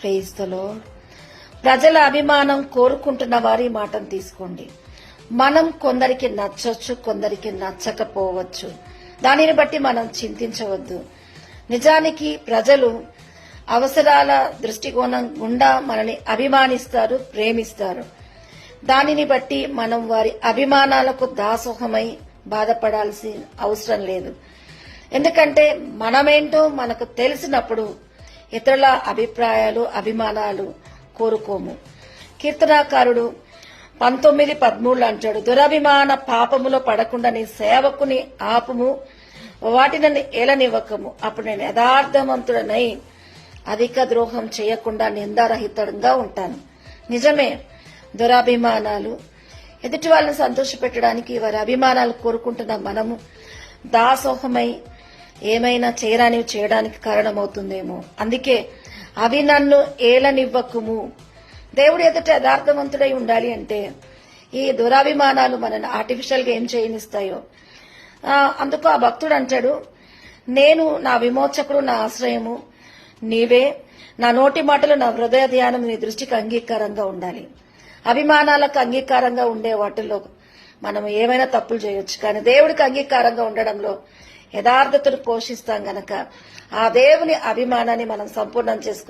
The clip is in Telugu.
ప్రేయిస్తలో ప్రజల అభిమానం కోరుకుంటున్న వారి మాటను తీసుకోండి. మనం కొందరికి నచ్చొచ్చు కొందరికి నచ్చకపోవచ్చు. దానిని బట్టి మనం చింతించవద్దు. నిజానికి ప్రజలు అవసరాల దృష్టికోణం గుండా మనని అభిమానిస్తారు ప్రేమిస్తారు. దానిని బట్టి మనం వారి అభిమానాలకు దాసోహమై బాధపడాల్సిన అవసరం లేదు. ఎందుకంటే మనమేంటో మనకు తెలిసినప్పుడు ఇతరుల అభిప్రాయాలు అభిమానాలు కోరుకోము. కీర్తనాకారుడు పంతొమ్మిది పదమూడులో అంటాడు దురభిమాన పాపములో పడకుండా నీ సేవకుని ఆపము వాటిని ఏలనివ్వకము. అప్పుడు నేను యథార్థవంతుడనై అధిక ద్రోహం చేయకుండా నిందారహితంగా ఉంటాను. నిజమే దురాభిమానాలు. ఎదుటి వాళ్ళని సంతోషపెట్టడానికి వారి అభిమానాలు కోరుకుంటున్న మనము దాసోహమై ఏమైనా చేయరానివి చేయడానికి కారణమవుతుందేమో. అందుకే అవి నన్ను ఏలనివ్వకుము. దేవుడు ఎదుట యథార్థవంతుడై ఉండాలి అంటే ఈ దురాభిమానాలు మనల్ని ఆర్టిఫిషియల్గా ఏం చేయనిస్తాయో. అందుకు ఆ భక్తుడు అంటాడు నేను నా విమోచకుడు నా ఆశ్రయము. నీవే నా నోటి మాటలు నా హృదయ ధ్యానం నీ దృష్టికి అంగీకారంగా ఉండాలి. అభిమానాలకు అంగీకారంగా ఉండే వాటిల్లో మనం ఏమైనా తప్పులు చేయొచ్చు. కానీ దేవుడికి అంగీకారంగా ఉండడంలో యథార్థతను పోషిస్తాం గనక. ఆ దేవుని అభిమానాన్ని మనం సంపూర్ణం చేసుకో